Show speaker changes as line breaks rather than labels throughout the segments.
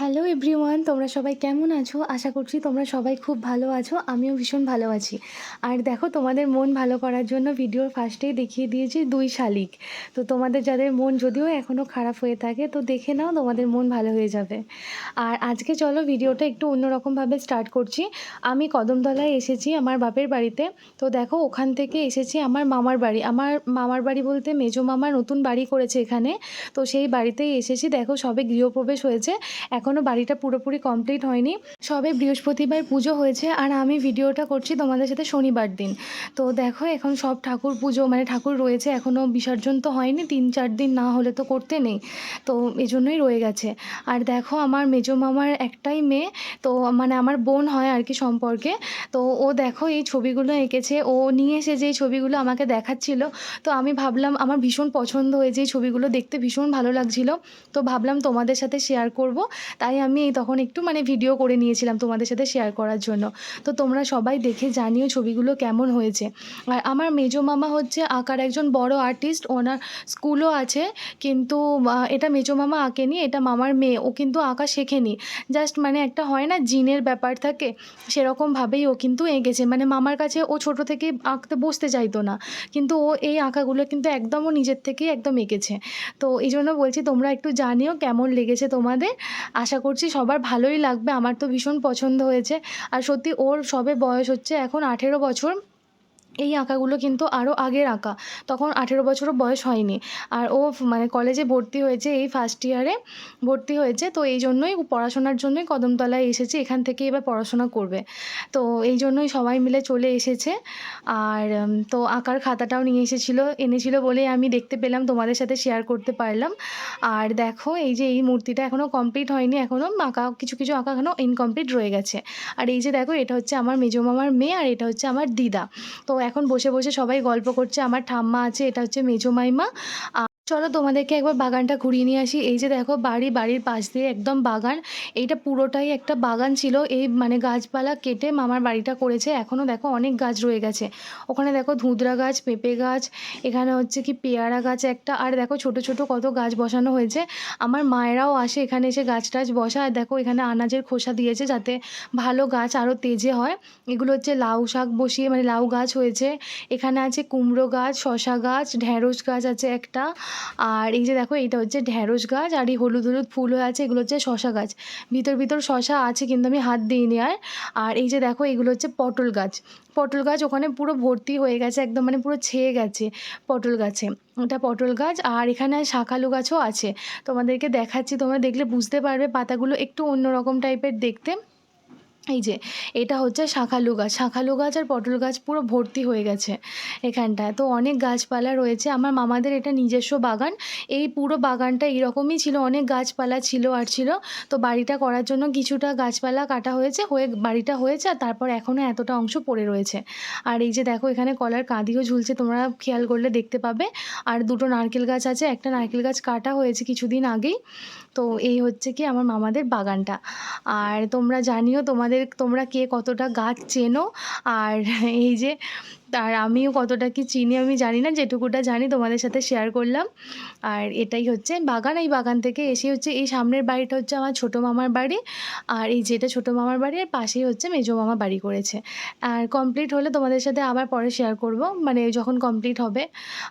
Hello everyone তোমরা সবাই কেমন আছো? আশা করছি তোমরা সবাই খুব ভালো আছো। আমিও ভীষণ ভালো আছি। আর দেখো, তোমাদের মন ভালো করার জন্য ভিডিওর ফার্স্টেই দেখিয়ে দিয়েছি দুই শালিক। তো তোমাদের যাদের মন যদিও এখনও খারাপ হয়ে থাকে, তো দেখে নাও তোমাদের মন ভালো হয়ে যাবে। আর আজকে চলো ভিডিওটা একটু অন্যরকমভাবে স্টার্ট করছি। আমি কদমতলায় এসেছি আমার বাপের বাড়িতে। তো দেখো, ওখান থেকে এসেছি আমার মামার বাড়ি। আমার মামার বাড়ি বলতে মেজো মামা নতুন বাড়ি করেছে এখানে। তো সেই বাড়িতেই এসেছি। দেখো, সবে গৃহপ্রবেশ হয়েছে। এখনও বাড়িটা পুরোপুরি কমপ্লিট হয়নি। সবে বৃহস্পতিবার পুজো হয়েছে আর আমি ভিডিওটা করছি তোমাদের সাথে শনিবার দিন। তো দেখো এখন সব ঠাকুর পুজো মানে ঠাকুর রয়েছে এখনও বিসর্জন তো হয়নি, তিন চার দিন না হলে তো করতে নেই। তো এই জন্যই রয়ে গেছে। আর দেখো আমার মেজো মামার একটাই মেয়ে, তো মানে আমার বোন হয় আর কি সম্পর্কে। তো ও দেখো এই ছবিগুলো এঁকেছে, ও নিয়ে এসে যে ছবিগুলো আমাকে দেখাচ্ছিল, তো আমি ভাবলাম আমার ভীষণ পছন্দ হয়েছে এই ছবিগুলো, দেখতে ভীষণ ভালো লাগছিল। তো ভাবলাম তোমাদের সাথে শেয়ার করব। তাই আমি তখন একটু মানে ভিডিও করে নিয়েছিলাম তোমাদের সাথে শেয়ার করার জন্য। তো তোমরা সবাই দেখে জানিও ছবিগুলো কেমন হয়েছে। আর আমার মেজো মামা হচ্ছে আঁকার একজন বড় আর্টিস্ট ওনার স্কুলও আছে, কিন্তু এটা মেজো মামা আঁকেনি, এটা মামার মেয়ে, ও কিন্তু আঁকা শেখেনি। জাস্ট মানে একটা হয় না, জিনের ব্যাপার থাকে সেরকমভাবেই ও কিন্তু এঁকেছে। মানে মামার কাছে ও ছোট থেকে আঁকতে বসতে চাইতো না, কিন্তু ও এই আঁকাগুলো কিন্তু একদম ও নিজের থেকেই একদম এঁকেছে। তো এই জন্য বলছি, তোমরা একটু জানিও কেমন লেগেছে তোমাদের। আশা করছি সবার ভালোই লাগবে। আমার তো ভীষণ পছন্দ হয়েছে। আর সত্যি ওর সবে বয়স হচ্ছে, এখন আঠেরো বছর। এই আঁকাগুলো কিন্তু আরও আগের আঁকা। তখন আঠেরো বছরও বয়স হয়নি। আর ও মানে কলেজে ভর্তি হয়েছে, এই ফার্স্ট ইয়ারে ভর্তি হয়েছে। তো এই জন্যই পড়াশোনার জন্যই কদমতলায় এসেছে। এখান থেকে এবার পড়াশোনা করবে। তো এই জন্যই সবাই মিলে চলে এসেছে। আর তো আঁকার খাতাটাও নিয়ে এসেছিল, এনেছিল বলেই আমি দেখতে পেলাম, তোমাদের সাথে শেয়ার করতে পারলাম। আর দেখো, এই যে এই মূর্তিটা এখনও কমপ্লিট হয়নি এখনও আঁকা, কিছু কিছু আঁকা এখনও ইনকমপ্লিট রয়ে গেছে। আর এই যে দেখো, এটা হচ্ছে আমার মেজো মামার মেয়ে, আর এটা হচ্ছে আমার দিদা। তো এখন বসে বসে সবাই গল্প করছে। আমার ঠাম্মা আছে এটা হচ্ছে মেজো মাইমা। চলো তোমাদেরকে একবার বাগানটা ঘুরিয়ে নিয়ে আসি। এই যে দেখো বাড়ি, বাড়ির পাশ দিয়ে একদম বাগান। এইটা পুরোটাই একটা বাগান ছিল। এই মানে গাছপালা কেটে মামার বাড়িটা করেছে। এখনও দেখো অনেক গাছ রয়ে গেছে। ওখানে দেখো ধুতরা গাছ, পেঁপে গাছ, এখানে হচ্ছে কি পেয়ারা গাছ একটা। আর দেখো ছোট ছোট কত গাছ বসানো হয়েছে। আমার মায়েরাও আসে এখানে এসে গাছ টাছ বসা আর দেখো এখানে আনাজের খোসা দিয়েছে যাতে ভালো গাছ আরও তেজে হয়। এগুলো হচ্ছে লাউ শাক বসিয়ে মানে লাউ গাছ হয়েছে। এখানে আছে কুমড়ো গাছ শশা গাছ ঢ্যাঁড়স গাছ আছে একটা। আর এই যে দেখো, এইটা হচ্ছে ঢ্যাঁড়স গাছ আর এই হলুদ হলুদ ফুল হয়ে আছে, এগুলো হচ্ছে শশা গাছ। ভিতর ভিতর শশা আছে কিন্তু আমি হাত দিইনি আর। আর এই যে দেখো, এগুলো হচ্ছে পটল গাছ। পটল গাছ ওখানে পুরো ভর্তি হয়ে গেছে, একদম মানে পুরো ছেয়ে গেছে পটল গাছে। ওটা পটল গাছ আর এখানে শাকালু গাছও আছে। তোমাদেরকে দেখাচ্ছি, তোমরা দেখলে বুঝতে পারবে, পাতাগুলো একটু অন্যরকম টাইপের দেখতে। এই যে, এটা হচ্ছে শাঁখালু গাছ শাঁখালু গাছ আর পটল গাছ পুরো ভর্তি হয়ে গেছে এখানটায়। তো অনেক গাছপালা রয়েছে। আমার মামাদের এটা নিজস্ব বাগান। এই পুরো বাগানটা এরকমই ছিল। অনেক গাছপালা ছিল আর ছিল। তো বাড়িটা করার জন্য কিছুটা গাছপালা কাটা হয়েছে। হয়ে, বাড়িটা হয়েছে আর তারপর এখনও এতটা অংশ পড়ে রয়েছে। আর এই যে দেখো, এখানে কলার কাঁদিও ঝুলছে। তোমরা খেয়াল করলে দেখতে পাবে। আর দুটো নারকেল গাছ আছে। একটা নারকেল গাছ কাটা হয়েছে কিছুদিন আগেই। তো এই হচ্ছে কি আমার মামাদের বাগানটা। আর তোমরা জানিও তোমাদের তোমরা কে কতটা গাছ চেনো? আর এই যে আর আমিও কতটা কি চিনি আমি জানি না, যেটুকুটা জানি তোমাদের সাথে শেয়ার করলাম। আর এটাই হচ্ছে, বাগান, এই বাগান থেকে এসে হচ্ছে এই সামনের বাড়িটা হচ্ছে আমার ছোটো মামার বাড়ি। আর এই যেটা ছোটো মামার বাড়ি আর পাশেই হচ্ছে মেজো মামা বাড়ি করেছে। আর কমপ্লিট হলে তোমাদের সাথে আবার পরে শেয়ার করব মানে যখন কমপ্লিট হবে।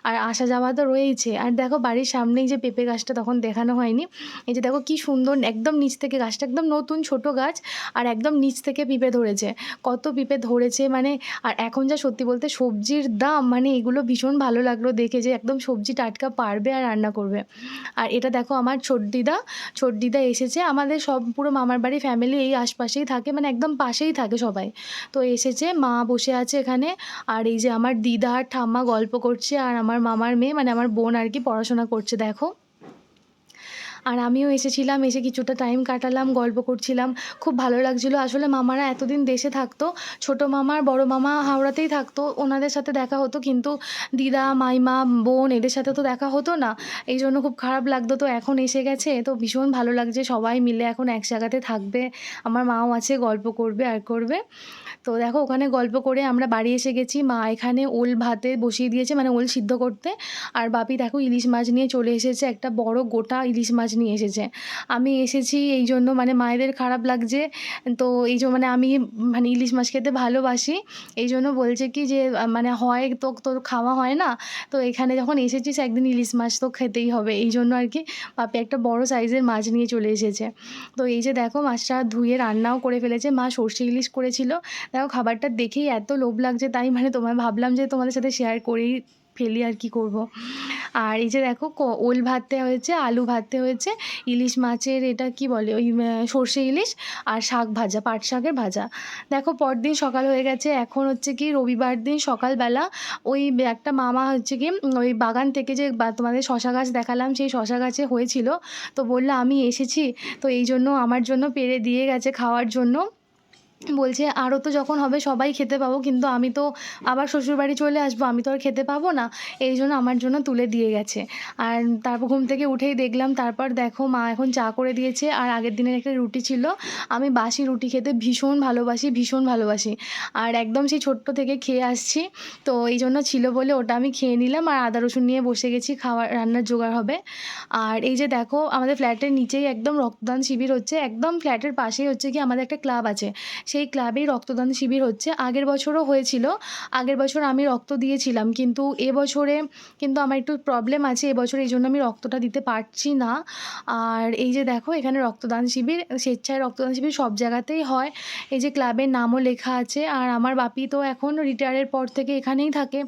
আর আসা যাওয়া তো রয়েইছে। আর দেখো বাড়ির সামনেই যে পেঁপে গাছটা তখন দেখানো হয়নি, এই যে দেখো কি সুন্দর, একদম নিচ থেকে গাছটা, একদম নতুন ছোট গাছ, আর একদম নিচ থেকে পিঁপে ধরেছে। কত পিঁপে ধরেছে মানে আর এখন যা সত্যি বলতে সবজির দাম মানে এগুলো ভীষণ ভালো লাগল দেখে যে একদম সবজি টাটকা পারবে আর রান্না করবে। আর এটা দেখো আমার ছোট দিদা ছোট দিদা এসেছে, আমাদের সব পুরো মামার বাড়ি ফ্যামিলি এই আশপাশেই থাকে মানে একদম পাশেই থাকে সবাই। তো এসেছে, মা বসে আছে এখানে, আর এই যে আমার দিদা আর ঠাম্মা গল্প করছে, আর আমার মামার মেয়ে মানে আমার বোন আর কি পড়াশোনা করছে, দেখো। আর আমিও এসেছিলাম, এসে কিছুটা টাইম কাটালাম, গল্প করছিলাম। খুব ভালো লাগছিল। আসলে মামারা এতদিন দেশে থাকতো। ছোটো মামা আর বড়ো মামা হাওড়াতেই থাকতো। ওনাদের সাথে দেখা হতো, কিন্তু দিদা, মাইমা, বোন এদের সাথে তো দেখা হতো না। এই জন্য খুব খারাপ লাগতো। তো এখন এসে গেছে। তো ভীষণ ভালো লাগছে। সবাই মিলে এখন এক জায়গাতে থাকবে। আমার মাও আছে, গল্প করবে, আর করবে। তো দেখো ওখানে গল্প করে আমরা বাড়ি এসে গেছি। মা এখানে ওল ভাতে বসিয়ে দিয়েছে মানে ওল সিদ্ধ করতে। আর বাপি দেখো ইলিশ মাছ নিয়ে চলে এসেছে, একটা বড় গোটা ইলিশ মাছ নিয়ে এসেছে। আমি এসেছি এই জন্য মানে মায়েদের খারাপ লাগছে। তো এই জন্য মানে আমি মানে ইলিশ মাছ খেতে ভালোবাসি। এই জন্য বলছে কি যে মানে হয় তো, তোর খাওয়া হয় না। তো এখানে যখন এসেছিস, একদিন ইলিশ মাছ তো খেতেই হবে। এই জন্য আর কি বাপি একটা বড় সাইজের মাছ নিয়ে চলে এসেছে। তো এই যে দেখো মাছটা ধুয়ে রান্নাও করে ফেলেছে। মা সর্ষে ইলিশ করেছিল। দেখো খাবারটা দেখেই এত লোভ লাগছে, তাই মানে তোমায় ভাবলাম যে তোমাদের সাথে শেয়ার করেই ফেলি আর কি করব। আর এই যে দেখো ওল ভাতে হয়েছে, আলু ভাতে হয়েছে, ইলিশ মাছের এটা কি বলে ওই সর্ষে ইলিশ আর শাক ভাজা, পাট শাকের ভাজা। দেখো পরদিন সকাল হয়ে গেছে, এখন হচ্ছে কি রবিবার দিন সকালবেলা ওই একটা মামা হচ্ছে কি ওই বাগান থেকে যে তোমাদের শশা গাছ দেখালাম, সেই শশা গাছে হয়েছিল। তো বলল আমি এসেছি, তো এই জন্য আমার জন্য পেরে দিয়ে গেছে খাওয়ার জন্য। বলছে আরও তো যখন হবে সবাই খেতে পাবো, কিন্তু আমি তো আবার শ্বশুরবাড়ি চলে আসব, আমি তো আর খেতে পাবো না। এই জন্য আমার জন্য তুলে দিয়ে গেছে। আর তারপর ঘুম থেকে উঠেই দেখলাম, তারপর দেখো মা এখন চা করে দিয়েছে, আর আগের দিনের একটা রুটি ছিল। আমি বাসি রুটি খেতে ভীষণ ভালোবাসি ভীষণ ভালোবাসি। আর একদম সেই ছোট্ট থেকে খেয়ে আসছি, তো এই জন্য ছিল বলে ওটা আমি খেয়ে নিলাম, আর আদা রসুন নিয়ে বসে গেছি খাওয়ার রান্নার জোগাড় হবে। আর এই যে দেখো, আমাদের ফ্ল্যাটের নিচেই একদম রক্তদান শিবির হচ্ছে, একদম ফ্ল্যাটের পাশেই হচ্ছে কি আমাদের একটা ক্লাব আছে। সেই ক্লাবেই রক্তদান শিবির হচ্ছে। আগের বছরও হয়েছিল। আগের বছর আমি রক্ত দিয়েছিলাম, কিন্তু এবছরে কিন্তু আমার একটু প্রবলেম আছে। এবছর এই জন্য আমি রক্তটা দিতে পারছি না। আর এই যে দেখো, এখানে রক্তদান শিবির, স্বেচ্ছায় রক্তদান শিবির সব জায়গাতেই হয়। এই যে ক্লাবের নামও লেখা আছে। আর আমার বাপি তো এখন রিটায়ারের পর থেকে এখানেই থাকে।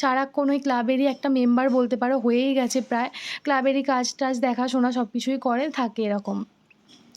সারাক্ষণ ওই ক্লাবেরই একটা মেম্বার বলতে পারো, হয়েই গেছে প্রায়। ক্লাবেরই কাজ টাজ দেখাশোনা সব কিছুই করে, থাকে এরকম।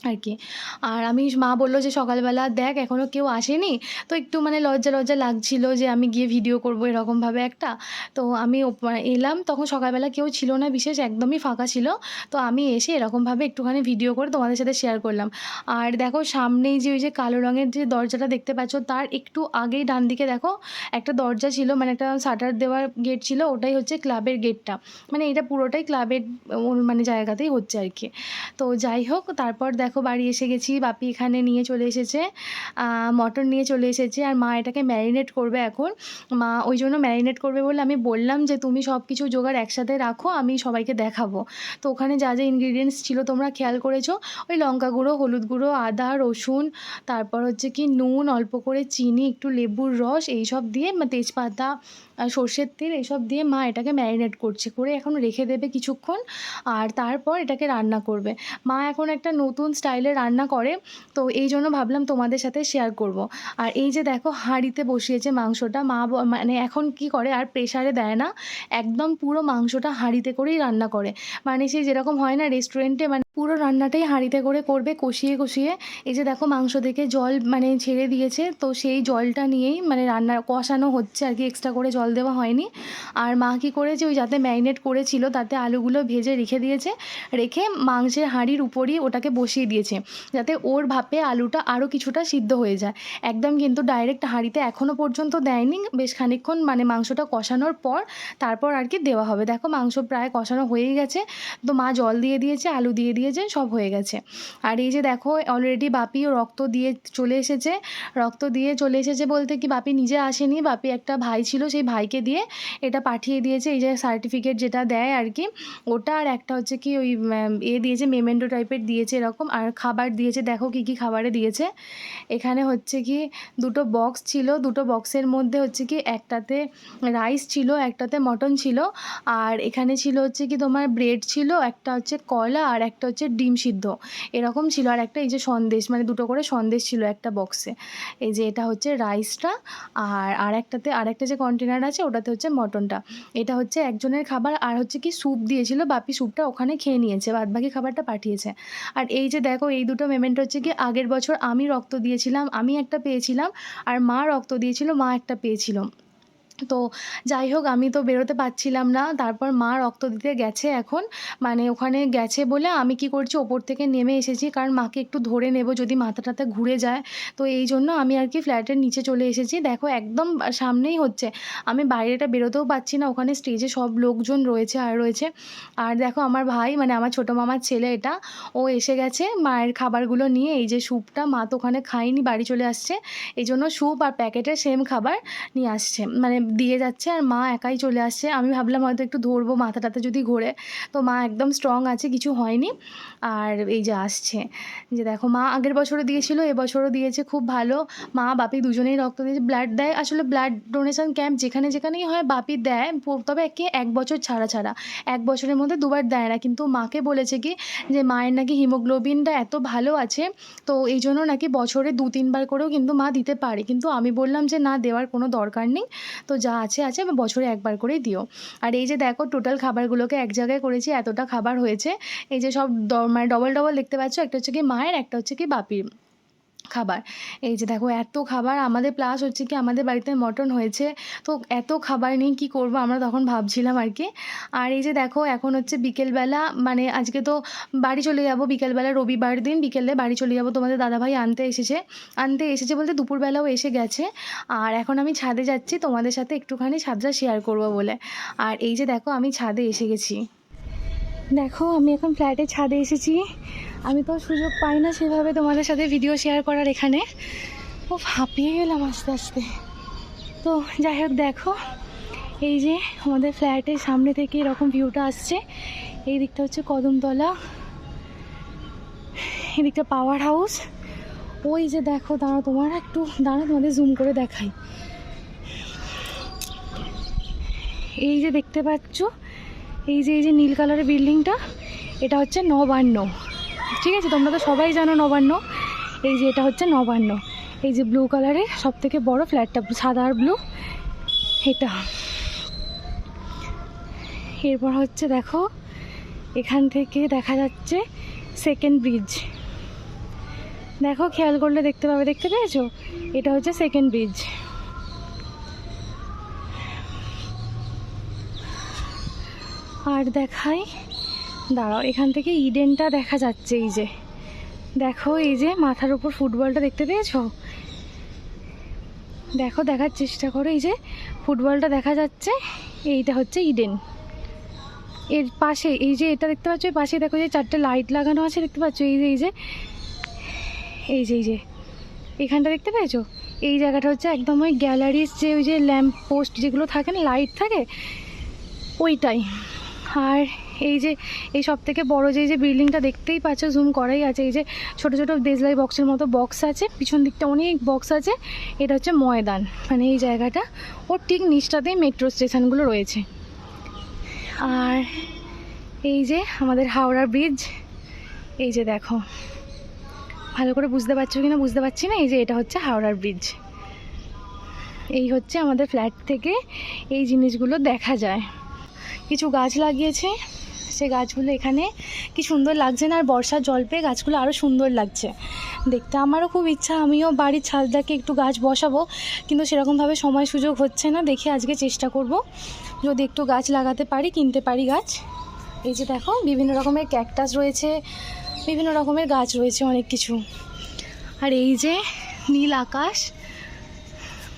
আর কি আর আমি মা বলল যে, সকালবেলা দেখ এখনও কেউ আসেনি। তো একটু মানে লজ্জা লজ্জা লাগছিল যে, আমি গিয়ে ভিডিও করব এরকমভাবে একটা। তো আমি ওপ- এলাম, তখন সকালবেলা কেউ ছিল না বিশেষ, একদমই ফাঁকা ছিল। তো আমি এসে এরকমভাবে একটুখানি ভিডিও করে তোমাদের সাথে শেয়ার করলাম। আর দেখো, সামনেই যে, ওই যে, কালো রঙের যে, দরজাটা দেখতে পাচ্ছ, তার একটু আগেই ডান দিকে দেখো, একটা দরজা ছিল মানে একটা শাটার দেওয়ার গেট ছিল, ওটাই হচ্ছে ক্লাবের গেটটা মানে এটা পুরোটাই ক্লাবের মানে জায়গাতেই হচ্ছে আর কি তো যাই হোক, তারপর দেখো বাড়ি এসে গেছি, বাপি এখানে নিয়ে চলে এসেছে মটন নিয়ে চলে এসেছে, আর মা এটাকে ম্যারিনেট করবে এখন। মা ওই জন্য ম্যারিনেট করবে বলে আমি বললাম যে তুমি সব কিছু জোগাড় একসাথে রাখো, আমি সবাইকে দেখাবো। তো ওখানে যা যা ইনগ্রিডিয়েন্টস ছিল তোমরা খেয়াল করেছ? ওই লঙ্কা গুঁড়ো, হলুদ গুঁড়ো, আদা, রসুন, তারপর হচ্ছে কি নুন, অল্প করে চিনি, একটু লেবুর রস, এইসব দিয়ে তেজপাতা সর্ষের তেল এসব দিয়ে মা এটাকে ম্যারিনেট করছে, করে এখন রেখে দেবে কিছুক্ষণ আর তারপর এটাকে রান্না করবে মা এখন একটা নতুন স্টাইলে রান্না করে, তো এই জন্য ভাবলাম তোমাদের সাথে শেয়ার করব। আর এই যে দেখো হাঁড়িতে বসিয়েছে মাংসটা, মা মানে এখন কি করে আর প্রেশারে দেয় না, একদম পুরো মাংসটা হাঁড়িতে করেই রান্না করে মানে সেই যেরকম হয় না রেস্টুরেন্টে মানে পুরো রান্নাটাই হাঁড়িতে করে করবে, কষিয়ে কষিয়ে। এই যে দেখো মাংস থেকে জল মানে ছেড়ে দিয়েছে, তো সেই জলটা নিয়েই মানে রান্না কষানো হচ্ছে আর কি এক্সট্রা করে জল দেওয়া হয়নি। আর মা কী করেছে, ওই যাতে ম্যারিনেট করেছিল, তাতে আলুগুলো ভেজে রেখে দিয়েছে। রেখে মাংসের হাঁড়ির উপরই ওটাকে বসিয়ে দিয়েছে, যাতে ওর ভাপে আলুটা আরও কিছুটা সিদ্ধ হয়ে যায়। একদম কিন্তু ডাইরেক্ট হাঁড়িতে এখনও পর্যন্ত দেয়নি, বেশ খানিকক্ষণ মানে মাংসটা কষানোর পর তারপর আর কি দেওয়া হবে। দেখো মাংস প্রায় কষানো হয়েই গেছে, তো মা জল দিয়ে দিয়েছে, আলু দিয়ে দিয়েছে। সব হয়ে গেছে। আর এই যে দেখো অলরেডি বাপিও রক্ত দিয়ে চলে এসেছে। রক্ত দিয়ে চলে এসেছে বলতে কি, বাপি নিজে আসেনি। বাপি একটা ভাই ছিল, সেই ভাইকে দিয়ে এটা পাঠিয়ে দিয়েছে, এই যে সার্টিফিকেট যেটা দেয় আর কি। ওটা আর একটা হচ্ছে কি, ওই এ দিয়েছে মেমেন্টো টাইপের দিয়েছে এরকম। আর খাবার দিয়েছে, দেখো কি কি খাবারে দিয়েছে। এখানে হচ্ছে কি, দুটো বক্স ছিল। দুটো বক্সের মধ্যে হচ্ছে কি, একটাতে রাইস ছিল, একটাতে মটন ছিল। আর এখানে ছিল হচ্ছে কি, তোমার ব্রেড ছিল, একটা হচ্ছে কলা আর একটা হচ্ছে ডিম সিদ্ধ। এরকম ছিল। আর একটা এই যে সন্দেশ মানে দুটো করে সন্দেশ ছিল একটা বক্সে এই যে এটা হচ্ছে রাইসটা আর আর একটাতে আর একটা যে কন্টেনার আছে ওটাতে হচ্ছে মটনটা। এটা হচ্ছে একজনের খাবার আর হচ্ছে কি স্যুপ দিয়েছিল, বাপি স্যুপটা ওখানে খেয়ে নিয়েছে বাদ বাকি খাবারটা পাঠিয়েছে। আর এই যে দেখো, এই দুটো মেমেন্ট হচ্ছে কি আগের বছর আমি রক্ত দিয়েছিলাম, আমি একটা পেয়েছিলাম আর মা রক্ত দিয়েছিল, মা একটা পেয়েছিল। তো যাই হোক, আমি তো বেরোতে পারছিলাম না। তারপর মা রক্ত দিতে গেছে এখন। মানে ওখানে গেছে বলে আমি কি করছি, ওপর থেকে নেমে এসেছি। কারণ মাকে একটু ধরে নেব যদি মাথা টাথা ঘুরে যায়। তো এই জন্য আমি আর কি ফ্ল্যাটের নিচে চলে এসেছি। দেখো, একদম সামনেই হচ্ছে। আমি বাইরেটা বেরোতেও পারছি না। ওখানে স্টেজে সব লোকজন রয়েছে আর রয়েছে। আর দেখো, আমার ভাই মানে আমার ছোটো মামার ছেলে এটা, ও এসে গেছে মায়ের খাবারগুলো নিয়ে। এই যে স্যুপটা মা তো ওখানে খায়নি, বাড়ি চলে আসছে। এই জন্য স্যুপ আর প্যাকেটের সেম খাবার নিয়ে আসছে। মানে দিয়ে যাচ্ছে আর মা একাই চলে আসছে। আমি ভাবলাম হয়তো একটু ধরবো মাথাটাতে যদি ঘোরে। তো মা একদম স্ট্রং আছে, কিছু হয়নি। আর এই যে আসছে। যে দেখো, মা আগের বছরও দিয়েছিল, এবছরও দিয়েছে, খুব ভালো। মা, বাপি দুজনেই রক্ত দিয়েছে। ব্লাড দেয়, আসলে ব্লাড ডোনেশন ক্যাম্প যেখানে যেখানেই হয়, বাপি দেয়। তবে একে এক বছর ছাড়া ছাড়া। এক বছরের মধ্যে দুবার দেয় না। কিন্তু মাকে বলেছে কি যে, মায়ের নাকি হিমোগ্লোবিনটা এত ভালো আছে, তো এই জন্য নাকি বছরে দু তিনবার করেও কিন্তু মা দিতে পারে। কিন্তু আমি বললাম যে, না, দেওয়ার কোনো দরকার নেই। তো যা আছে আছে আমি বছরে একবার করে দিও। আর এই যে দেখো টোটাল খাবারগুলোকে এক জায়গায় করেছি, এতটা খাবার হয়েছে। এই যে সব মানে ডবল ডবল দেখতে পাচ্ছ, একটা হচ্ছে কি মায়ের, একটা হচ্ছে কি বাপির। খাবার। এই যে দেখো, এত খাবার, আমাদের প্লাস হচ্ছে কি আমাদের বাড়িতে মটন হয়েছে। তো এত খাবার নিয়ে কী করব আমরা তখন ভাবছিলাম আর কি। আর এই যে দেখো, এখন হচ্ছে বিকেলবেলা মানে আজকে তো বাড়ি চলে যাব বিকেলবেলা, রবিবার দিন বিকেলে বাড়ি চলে যাব তোমাদের দাদাভাই আনতে এসেছে। আনতে এসেছে বলতে দুপুরবেলাও এসে গেছে। আর এখন আমি ছাদে যাচ্ছি, তোমাদের সাথে একটুখানি ছাদটা শেয়ার করব বলে। আর এই যে দেখো, আমি ছাদে এসে গেছি। দেখো, আমি এখন ফ্ল্যাটের ছাদে এসেছি। আমি তো সুযোগ পাই না সেভাবে তোমাদের সাথে ভিডিও শেয়ার করার এখানে। ও হাঁপিয়ে গেলাম আস্তে আস্তে। তো যাই হোক, দেখো, এই যে আমাদের ফ্ল্যাটের সামনে থেকে এরকম ভিউটা আসছে। এই দিকটা হচ্ছে কদমতলা। এদিকটা পাওয়ার হাউস ওই যে দেখো দাঁড়া তোমার একটু দাঁড়া তোমাদের জুম করে দেখাই। এই যে দেখতে পাচ্ছ এই যে এই যে নীল কালারের বিল্ডিংটা, এটা হচ্ছে নবান্ন। ঠিক আছে? তোমরা তো সবাই জানো নবান্ন। এই যে, এটা হচ্ছে নবান্ন। এই যে ব্লু কালারের সব থেকে বড়ো ফ্ল্যাটটা সাদা আর ব্লু এটা। এরপর হচ্ছে দেখো, এখান থেকে দেখা যাচ্ছে সেকেন্ড ব্রিজ দেখো, খেয়াল করলে দেখতে পাবে, দেখতে পেয়েছ? এটা হচ্ছে সেকেন্ড ব্রিজ আর দেখাই। দাঁড়াও, এখান থেকে ইডেনটা দেখা যাচ্ছে এই যে। দেখো এই যে মাথার উপর ফুটবলটা দেখতে পেয়েছ? দেখো, দেখার চেষ্টা করো, এই যে ফুটবলটা দেখা যাচ্ছে, এইটা হচ্ছে ইডেন। এর পাশে, এই যে এটা দেখতে পাচ্ছ পাশে দেখো যে চারটে লাইট লাগানো আছে, দেখতে পাচ্ছ? এই যে এই যে এই যে এই যে, এখানটা দেখতে পেয়েছ? এই জায়গাটা হচ্ছে একদম ওই গ্যালারির যে ওই যে ল্যাম্প পোস্ট যেগুলো থাকে না, লাইট থাকে, ওইটাই। আর এই যে, এই সব থেকে বড় যে যে বিল্ডিংটা দেখতেই পাচ্ছ জুম করাই আছে, এই যে ছোট ছোট দেশলাই বক্সের মতো বক্স আছে, পিছন দিকটা অনেক বক্স আছে, এটা হচ্ছে ময়দান মানে এই জায়গাটা, ওর ঠিক নিচটাতেই মেট্রো স্টেশনগুলো রয়েছে। আর এই যে আমাদের হাওড়া ব্রিজ এই যে দেখো, ভালো করে বুঝতে পারছ কি না বুঝতে পারছি না, এই যে এটা হচ্ছে হাওড়ার ব্রিজ এই হচ্ছে আমাদের ফ্ল্যাট থেকে এই জিনিসগুলো দেখা যায়। কিছু গাছ লাগিয়েছে। সে গাছগুলো এখানে কি সুন্দর লাগছে না? আর বর্ষার জল পেয়ে গাছগুলো আরও সুন্দর লাগছে। দেখতে আমারও খুব ইচ্ছা, আমিও বাড়ির ছাদটাকে একটু গাছ বসাবো। কিন্তু সেরকমভাবে সময় সুযোগ হচ্ছে না, দেখে আজকে চেষ্টা করব। যদি একটু গাছ লাগাতে পারি, কিনতে পারি গাছ। এই যে দেখো, বিভিন্ন রকমের ক্যাকটাস রয়েছে, বিভিন্ন রকমের গাছ রয়েছে অনেক কিছু। আর এই যে নীল আকাশ,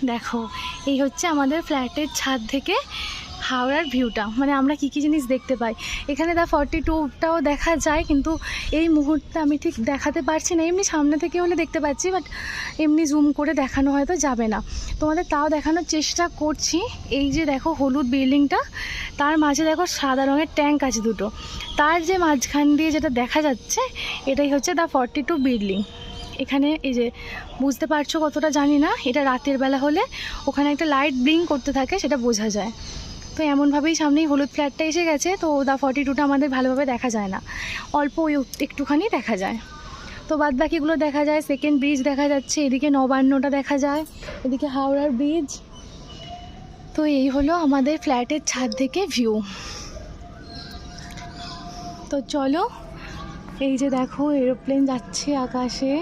দেখো, এই হচ্ছে আমাদের ফ্ল্যাটের ছাদ থেকে হাওড়ার ভিউটা মানে আমরা কী কী জিনিস দেখতে পাই। এখানে দা ফর্টি টুটাও দেখা যায়, কিন্তু এই মুহূর্তে আমি ঠিক দেখাতে পারছি না। এমনি সামনে থেকে হলে দেখতে পাচ্ছি বাট এমনি জুম করে দেখানো হয়তো যাবে না। তোমাদের তাও দেখানোর চেষ্টা করছি। এই যে দেখো হলুদ বিল্ডিংটা তার মাঝে দেখো সাদা রঙের ট্যাঙ্ক আছে দুটো। তার যে মাঝখান দিয়ে যেটা দেখা যাচ্ছে, এটাই হচ্ছে দ্য ফর্টি টু বিল্ডিং এখানে এই যে, বুঝতে পারছ কতটা জানি না, এটা রাতের বেলা হলে ওখানে একটা লাইট ব্লিং করতে থাকে, সেটা বোঝা যায়। তো এমনভাবেই সামনেই হলুদ ফ্ল্যাটটা এসে গেছে, তো দা ফর্টি টুটা আমাদের ভালোভাবে দেখা যায় না। অল্প ওই একটুখানি দেখা যায়। তো বাদ বাকিগুলো দেখা যায় সেকেন্ড ব্রিজ দেখা যাচ্ছে, এদিকে নবান্নটা দেখা যায়, এদিকে হাওড়ার ব্রিজ তো এই হলো আমাদের ফ্ল্যাটের ছাদ থেকে ভিউ তো চলো, এই যে দেখো এরোপ্লেন যাচ্ছে আকাশে।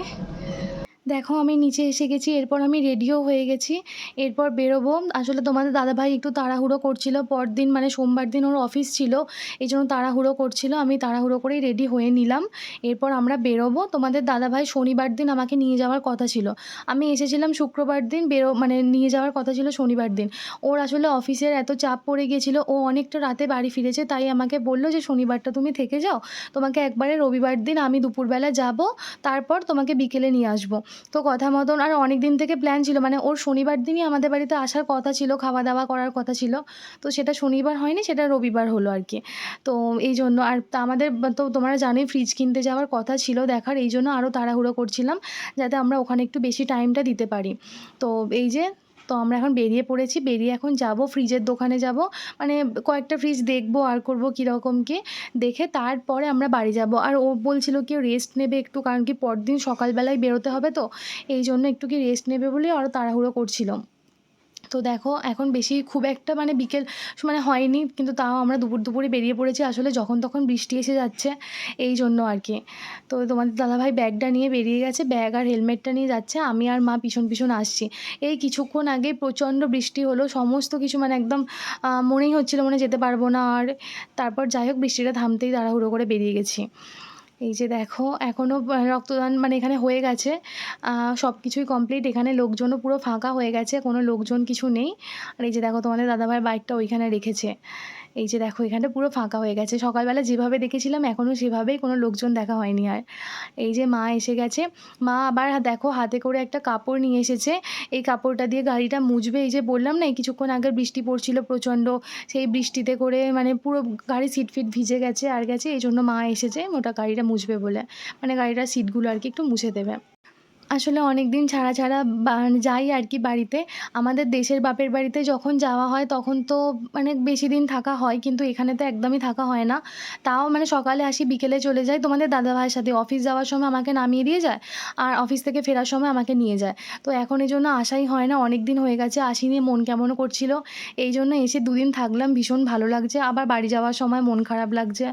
দেখো আমি নিচে এসে গেছি, এরপর আমি রেডিও হয়ে গেছি, এরপর বেরোবো। আসলে তোমাদের দাদাভাই একটু তাড়াহুড়ো করছিল, পরদিন মানে সোমবার দিন ওর অফিস ছিল, এই জন্য তাড়াহুড়ো করছিল, আমি তাড়াহুড়ো করেই রেডি হয়ে নিলাম। এরপর আমরা বেরোবো। তোমাদের দাদাভাই শনিবার দিন আমাকে নিয়ে যাওয়ার কথা ছিল। আমি এসেছিলাম শুক্রবার দিন, বেরো মানে নিয়ে যাওয়ার কথা ছিল শনিবার দিন। ওর আসলে অফিসের এত চাপ পড়ে গিয়েছিল, ও অনেকটা রাতে বাড়ি ফিরেছে, তাই আমাকে বলল যে, শনিবারটা তুমি থেকে যাও। তোমাকে একবারে রবিবার দিন আমি দুপুরবেলা যাব, তারপর তোমাকে বিকেলে নিয়ে আসব। তো কথা মতন আর অনেক দিন থেকে প্ল্যান ছিল মানে ওর শনিবার দিনই আমাদের বাড়িতে আসার কথা ছিল খাওয়া দাওয়া করার কথা ছিল। তো সেটা শনিবার হয়নি, সেটা রবিবার হলো আর কি। তো এই জন্য আর তা আমাদের তো তোমরা জানোই ফ্রিজ কিনতে যাওয়ার কথা ছিল দেখার, এই জন্য আরও তাড়াহুড়ো করছিলাম, যাতে আমরা ওখানে একটু বেশি টাইমটা দিতে পারি। তো এই যে তো আমরা এখন বেরিয়ে পড়েছি। বেরিয়ে এখন যাব ফ্রিজের দোকানে যাব। মানে কয়েকটা ফ্রিজ দেখব আর করব কীরকম কি। দেখে তারপরে আমরা বাড়ি যাব। আর ও বলছিল কি রেস্ট নেবে একটু, কারণ কি পরদিন সকালবেলায় বেরোতে হবে তো। এই জন্য একটু কি রেস্ট নেবে বলে আরও তাড়াহুড়ো করছিল তো দেখো, এখন বেশি খুব একটা মানে বিকেল মানে হয়নি, কিন্তু তাও আমরা দুপুর দুপুরে বেরিয়ে পড়েছি আসলে যখন তখন বৃষ্টি এসে যাচ্ছে, এই জন্য আর কি। তো তোমাদের দাদাভাই ব্যাগটা নিয়ে বেরিয়ে গেছে, ব্যাগ আর হেলমেটটা নিয়ে যাচ্ছে, আমি আর মা পিছন পিছন আসছি। এই কিছুক্ষণ আগে প্রচণ্ড বৃষ্টি হলো, সমস্ত কিছু মানে একদম মনেই হচ্ছিল মনে যেতে পারব না, আর তারপর যাই হোক বৃষ্টিটা থামতেই তাড়াহুড়ো করে বেরিয়ে গেছি। এই যে দেখো এখনও রক্তদান মানে এখানে হয়ে গেছে। সব কিছুই কমপ্লিট এখানে লোকজনও পুরো ফাঁকা হয়ে গেছে, কোনো লোকজন কিছু নেই। আর এই যে দেখো, তোমাদের দাদাভাইয়ের বাইকটা ওইখানে রেখেছে। এই যে দেখো, এখানটা পুরো ফাঁকা হয়ে গেছে। সকালবেলা যেভাবে দেখেছিলাম এখনও সেভাবেই কোনো লোকজন দেখা হয়নি আর। এই যে মা এসে গেছে। মা আবার দেখো, হাতে করে একটা কাপড় নিয়ে এসেছে। এই কাপড়টা দিয়ে গাড়িটা মুছবে, এই যে বললাম না কিছুক্ষণ আগে বৃষ্টি পড়ছিল প্রচণ্ড। সেই বৃষ্টিতে করে মানে পুরো গাড়ি সিট ফিট ভিজে গেছে আর গেছে। এই জন্য মা এসেছে, ওটা গাড়িটা মুছবে বলে। মানে গাড়িটার সিটগুলো আর কি একটু মুছে দেবে। আসলে অনেক দিন ছাড়া ছাড়া বা- যাই আর কি বাড়িতে। আমাদের দেশের বাপের বাড়িতে যখন যাওয়া হয় তখন তো মানে বেশি দিন থাকা হয়, কিন্তু এখানে তো একদমই থাকা হয় না। তাও মানে সকালে আসি, বিকেলে চলে যাই। তোমাদের দাদা ভাইয়ের সাথে অফিস যাওয়ার সময় আমাকে নামিয়ে দিয়ে যায় আর অফিস থেকে ফেরার সময় আমাকে নিয়ে যায়। তো এখন এই জন্য আসাই হয় না অনেক দিন হয়ে গেছে, আসিনি, মন কেমন করছিল। এই জন্য এসে দুদিন থাকলাম, ভীষণ ভালো লাগছে। আবার বাড়ি যাওয়ার সময় মন খারাপ লাগছে।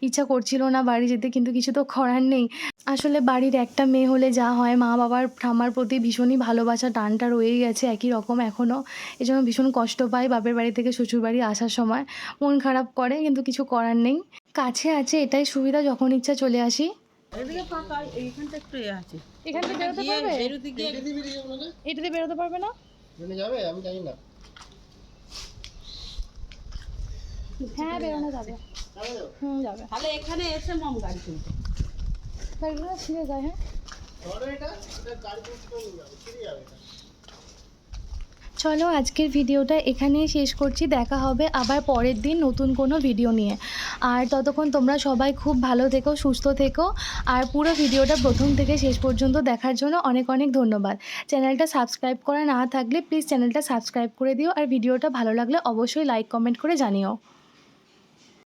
ইচ্ছা করছিল না বাড়ি যেতে, কিন্তু কিছু তো করার নেই। আসলে বাড়ির একটা মেয়ে হলে যা হয় মা বাবার ঠাম্মার প্রতি ভীষণই ভালোবাসা টানটা রয়েই গেছে একই রকম এখনও এই জন্য ভীষণ কষ্ট পাই বাপের বাড়ি থেকে শ্বশুর বাড়ি আসার সময়। মন খারাপ করে কিন্তু কিছু করার নেই। কাছে আছে এটাই সুবিধা যখন ইচ্ছা চলে আসি।
এদিকে ফাঁকা এইখানটা একটু এ আছে।
এখান থেকে বেরোতে পারবে?
বেরোতে গিয়ে
এটাতে বেরিয়ে যাব না
এটাতে বেরোতে পারবে না?
যাবে? আমি জানি না।
হ্যাঁ বেরোনো যাবে।
যাবে
হুম যাবে।
তাহলে এখানে এসে মম গাড়ি কিনতে
গাড়িগুলো ছিঁড়ে যায় হ্যাঁ? চলো, আজকের ভিডিওটা এখানেই শেষ করছি। দেখা হবে আবার পরের দিন নতুন কোনো ভিডিও নিয়ে। আর ততক্ষণ তোমরা সবাই খুব ভালো থেকো, সুস্থ থেকো। আর পুরো ভিডিওটা প্রথম থেকে শেষ পর্যন্ত দেখার জন্য অনেক অনেক ধন্যবাদ। চ্যানেলটা সাবস্ক্রাইব করা না থাকলে প্লিজ চ্যানেলটা সাবস্ক্রাইব করে দিও। আর ভিডিওটা ভালো লাগলে অবশ্যই লাইক, কমেন্ট করে জানিও।